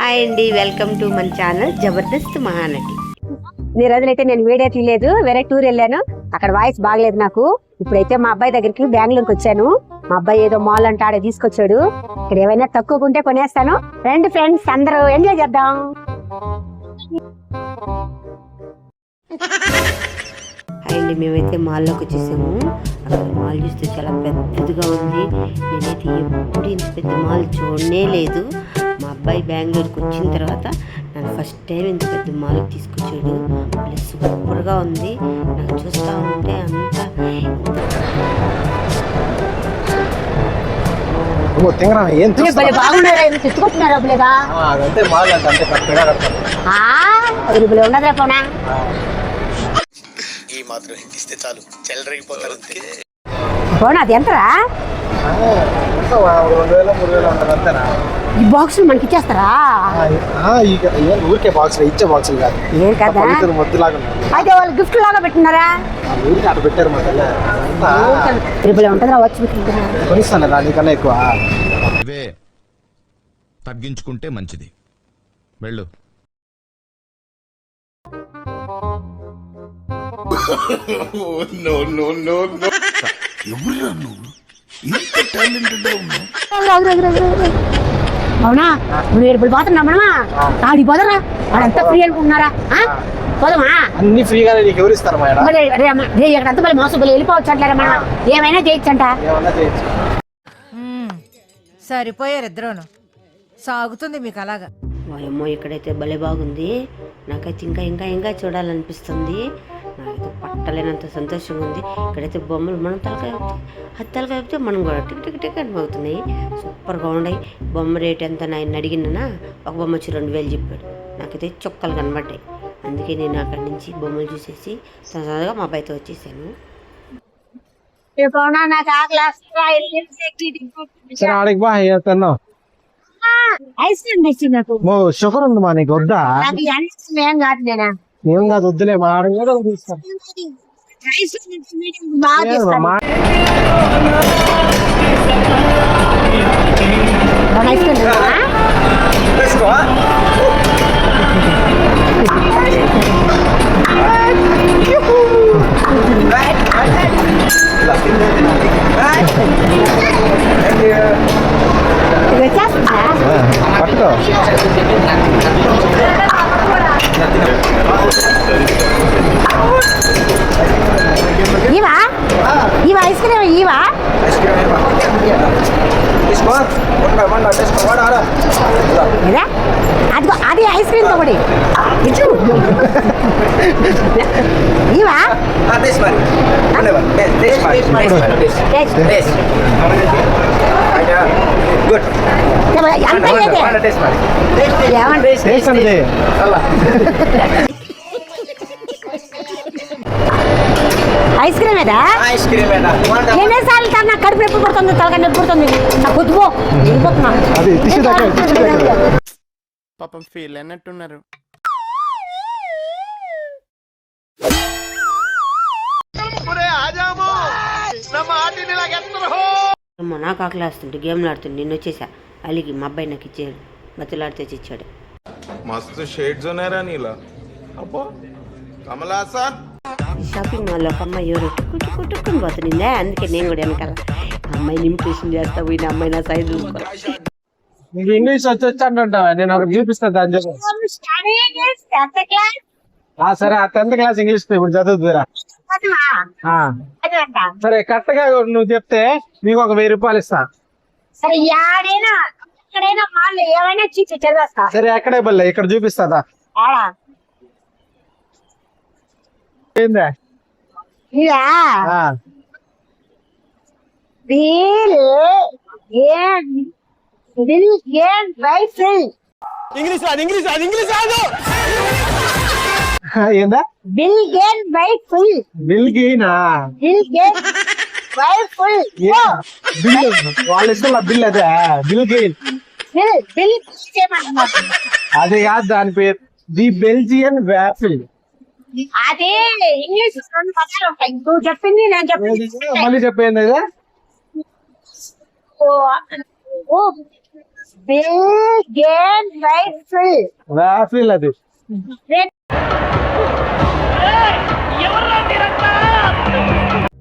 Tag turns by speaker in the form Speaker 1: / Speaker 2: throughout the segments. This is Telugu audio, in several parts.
Speaker 1: హాయ్ అండి వెల్కమ్ టు మన ఛానల్ జబర్దస్త్ మహానటి.
Speaker 2: ఇన్ని రోజులైతే నేను వీడియో తీయలేదు వేరే టూర్ వెళ్ళాను. అక్కడ వాయిస్ బాగలేదు నాకు. ఇప్పుడైతే మా అబ్బాయి దగ్గరికి బెంగళూరుకి వచ్చాను. మా అబ్బాయి ఏదో మాల్ అంటే ఆడ తీసుకొచ్చాడు. ఇక్కడ ఏమైనా తక్కువ ఉంటే కొనేస్తాను. రండి ఫ్రెండ్స్ అందరూ ఎంజాయ్ చేద్దాం.
Speaker 1: అండి మేమైతే మాల్లోకి వచ్చేసాము. అక్కడ మాల్ చూస్తే చాలా పెద్దదిగా ఉంది. నేనైతే ఎప్పుడు ఇంత పెద్ద మాల్ చూడనే లేదు. మా అబ్బాయి బెంగళూరుకి వచ్చిన తర్వాత నన్ను ఫస్ట్ టైం ఇంత పెద్ద మాల్కి తీసుకొచ్చాడు. ప్లస్ సూపర్గా ఉంది. నాకు చూస్తూ ఉంటే అంతా
Speaker 3: మాల్
Speaker 4: ఈ మాత్రం ఇస్తే చాలు. చెల్లరగిపోతారు అంతే.
Speaker 2: పోనా అది ఎంతరా? ఈ బాక్స్ మనకి ఇచ్చేస్తారా?
Speaker 3: ఆ, ఆ, ఇక ఏం ఊరికే బాక్సులు ఇచ్చే బాక్సులు కాదు.
Speaker 2: ఏం. అయితే వాళ్ళు గిఫ్ట్ లాగా పెట్టినారా?
Speaker 3: ఆ, ఊరికే అక్కడ పెట్టారు
Speaker 2: వచ్చి
Speaker 3: కొనిస్తాను దానికన్నా ఎక్కువ.
Speaker 5: తగ్గించుకుంటే మంచిది. వెళ్ళు.
Speaker 2: అవునా? నువ్వు ఏడుపులు పోతున్నా మనమా? ఆడి పోదరా? వాడంతా ఫ్రీ అనుకుంటున్నారా? ఆ? పోదామా?
Speaker 3: అన్ని ఫ్రీగానే నీకు ఎవరు ఇస్తారు?
Speaker 2: మరి రే అమ్మ, రే ఇక్కడంతా మళ్ళీ మోసం పోయి వెళ్ళిపోవచ్చు అంటారా మనం? ఏమైనా చేయొచ్చంట?
Speaker 6: సరిపోయారు ఇద్దరును. సాగుతుంది మీకు అలాగా.
Speaker 1: వాయమ్మో ఇక్కడైతే భలే బాగుంది. నాకైతే ఇంకా ఇంకా ఇంకా చూడాలనిపిస్తుంది. నాకైతే పట్టలేనంత సంతోషంగా ఉంది. ఇక్కడైతే బొమ్మలు మనం తలకాయ తలకాయ ఊపితే మనం కూడా టిక్ టిక్ టిక్ అని మోగుతున్నాయి సూపర్గా ఉన్నాయి. బొమ్మ రేట్ ఎంత నేను అడిగినా ఒక బొమ్మ వచ్చి రెండు వేలు చెప్పాడు. నాకైతే చొక్కలు కనబడ్డాయి. అందుకే నేను అక్కడి నుంచి బొమ్మలు చూసేసి తొందరగా మా అబ్బాయితో వచ్చేసాను.
Speaker 2: నాకు ఆకలి
Speaker 3: సరే ఆడికి బా ఇక తిన్నావు
Speaker 2: ఐస్ క్రీమ్ తెచ్చి నాకు.
Speaker 3: ఓ షుగర్ ఉంది మా నీకు వద్దా?
Speaker 2: నాకు క్రీమ్ ఏం కాదు నేనా
Speaker 3: ఏం కాదు వద్దులే మా ఆడ కూడా తీస్తాను
Speaker 2: ఐస్ క్రీమ్ బాగా
Speaker 3: లేదు
Speaker 2: చేస్తాను
Speaker 3: మా
Speaker 2: ఐస్ క్రీమ్ తిన్నావా? ఇది వచ్చేస్తుందా?
Speaker 3: పట్టుకో
Speaker 2: ఇవా? ఇవా ఐస్ క్రీమ్ ఇవా? అదిగో అది ఐస్ క్రీమ్ ఇచ్చు. ఇవా? టేస్ట్. ఎంత ఏమంటే
Speaker 3: టేస్ట్ అంటే
Speaker 2: ఐస్ క్రీమ్ ఏదా ఎన్నిసార్లు సార్ నాకు కడుపు నొప్పి పుడుతుంది తలకాయ నొప్పి పుడుతుంది. నాకు వద్దుపో వెళ్ళిపోతున్నా.
Speaker 3: అది
Speaker 4: పాపం ఫీల్ అన్నట్టున్నారు
Speaker 1: అమ్మ నాకు ఆకలి వేస్తుంటే గేమ్లు ఆడుతుంటే నిన్ను వచ్చేసా. అలిగి మా అబ్బాయి నాకు ఇచ్చాడు బతులాడితే ఇచ్చాడు
Speaker 5: మస్తు షేడ్స్ ఉన్నారా నీలా. అబ్బో కమలాసన్
Speaker 1: షాపింగ్ మాల్లో ఒక అమ్మాయి ఎవరు? టుక్కు టుక్కుని పోతుందా అందుకే నేను కూడా వెనకాల. అమ్మాయిని ఇమిటేషన్ చేస్తా పోయిన అమ్మాయి నా సైజు చూసుకోవాలి
Speaker 3: నీకు ఇంగ్లీష్ వచ్చి వచ్చి అంటుంటావా? నేను ఒకటి చూపిస్తాను దాని చెప్పు ఆ, సరే ఆ టెన్త్ క్లాస్ ఇంగ్లీష్ ఇప్పుడు చదువుతురా సరే కరెక్ట్గా నువ్వు చెప్తే నీకు ఒక వెయ్యి రూపాయలు ఇస్తా.
Speaker 2: సరే యాడైనా ఎక్కడైనా మాల్లో ఏమైనా చీచి చదివేస్తా.
Speaker 3: సరే ఎక్కడే బల్లే? ఇక్కడ చూపిస్తాదా
Speaker 2: ఆడా?
Speaker 3: ఏందా?
Speaker 2: ఇదా?
Speaker 3: ఆ,
Speaker 2: బిల్ గేన్ బిల్ గేన్ బై ఫిల్
Speaker 3: ఏందా?
Speaker 2: బిల్ గేన్ బై ఫుల్
Speaker 3: బిల్ గీనా
Speaker 2: బిల్ గేన్ బై ఫుల్
Speaker 3: బిల్ వాళ్ళ ఇష్టం బిల్ అదే బిల్ గెయిన్
Speaker 2: బిల్ బిల్
Speaker 3: అది కాదు దాని పేరు. ది బెల్జియన్ వ్యాఫిల్
Speaker 2: అదే ఇంగ్లీష్ రెండు పదాలు ఉంటాయి. నువ్వు చెప్పింది నేను చెప్పింది.
Speaker 3: మళ్ళీ చెప్పేది అదే
Speaker 2: ఓ, ఓ బిగ్ గేట్ రైట్ ఫుల్
Speaker 3: రాఫిల్ అది.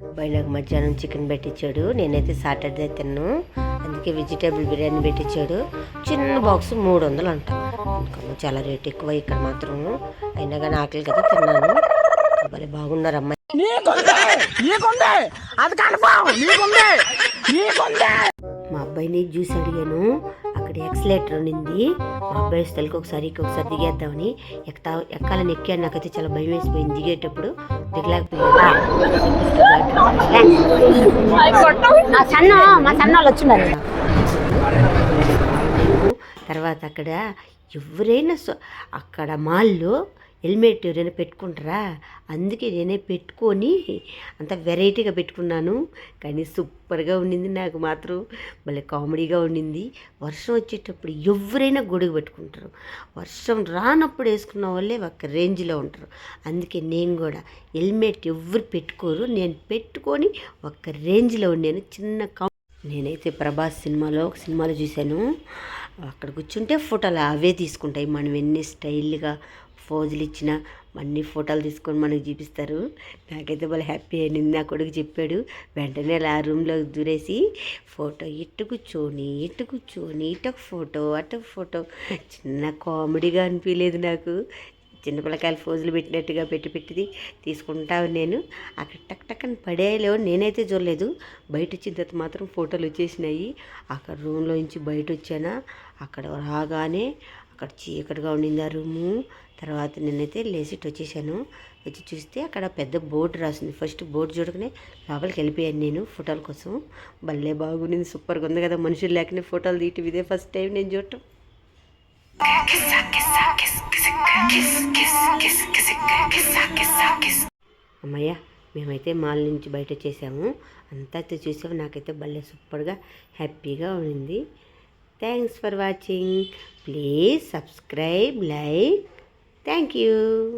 Speaker 1: అబ్బాయి నాకు మధ్యాహ్నం చికెన్ పెట్టించాడు. నేనైతే సాటర్డే తిన్నాను అందుకే వెజిటేబుల్ బిర్యానీ పెట్టించాడు. చిన్న బాక్స్ మూడు వందలు అంట. ఇంకా చాలా రేట్ ఎక్కువ ఇక్కడ మాత్రం. అయినా కానీ ఆకలి కదా తిన్నాను. భలే బాగున్నారు అమ్మాయి. మా అబ్బాయిని జ్యూస్ అడిగాను. అక్కడ ఎక్సలేటర్ ఉండింది. మా అబ్బాయి వస్తే ఒకసారి ఒకసారి దిగేద్దామని ఎక్తా ఎక్కాలని ఎక్కాను నాకైతే చాలా భయం వేసిపోయింది. దిగేటప్పుడు దిగలేకపోయాను.
Speaker 2: మా సన్న మా సన్న వాళ్ళు వచ్చిన్నారు.
Speaker 1: తర్వాత అక్కడ ఎవరైనా అక్కడ మాల్లో హెల్మెట్ ఎవరైనా పెట్టుకుంటారా? అందుకే నేనే పెట్టుకొని అంత వెరైటీగా పెట్టుకున్నాను. కానీ సూపర్గా ఉండింది నాకు మాత్రం. భలే కామెడీగా ఉండింది. వర్షం వచ్చేటప్పుడు ఎవరైనా గొడుగు పెట్టుకుంటారు. వర్షం రానప్పుడు వేసుకున్న వాళ్ళే ఒక రేంజ్లో ఉంటారు. అందుకే నేను కూడా హెల్మెట్ ఎవరు పెట్టుకోరు. నేను పెట్టుకొని ఒక రేంజ్లో ఉండాను. చిన్న కా నేనైతే ప్రభాస్ సినిమాలో ఒక సినిమాలో చూశాను. అక్కడ కూర్చుంటే ఫోటోలు అవే తీసుకుంటాయి. మనం ఎన్ని స్టైల్గా ఫోజులు ఇచ్చిన అన్ని ఫోటోలు తీసుకొని మనకు చూపిస్తారు. నాకైతే భలే హ్యాపీ అయింది నా కొడుకు చెప్పాడు వెంటనే అలా ఆ రూమ్లో దూరేసి ఫోటో ఇటు కూర్చొని ఇటు కూర్చొని ఇటు ఒక ఫోటో అటు ఫోటో. చిన్న కామెడీగా అనిపించలేదు నాకు. చిన్నపిల్లకాయలు ఫోజులు పెట్టినట్టుగా పెట్టి పెట్టిది తీసుకుంటావు నేను అక్కడ టక్ టక్ అని పడేయలేవు నేనైతే చూడలేదు. బయట వచ్చిన తర్వాత మాత్రం ఫోటోలు వచ్చేసినాయి. అక్కడ రూమ్లో నుంచి బయట వచ్చానా అక్కడ రాగానే అక్కడ చీకటిగా ఉండింది ఆ రూము. తర్వాత నేనైతే లేచి వచ్చేసాను వచ్చి చూస్తే అక్కడ పెద్ద బోర్డు రాసింది. ఫస్ట్ బోర్డు చూడగానే లోపలికి వెళ్ళిపోయాను నేను ఫోటోల కోసం. భలే బాగుంది సూపర్గా ఉంది కదా మనుషులు లేకనే ఫోటోలు తీయటం. ఇదే ఫస్ట్ టైం నేను చూడటం. అమ్మయ్య మేమైతే మాల్ నుంచి బయట వచ్చేసాము అంతా అయితే చూసాము నాకైతే భలే సూపర్గా హ్యాపీగా ఉండింది. Thanks for watching. Please subscribe like Thank you.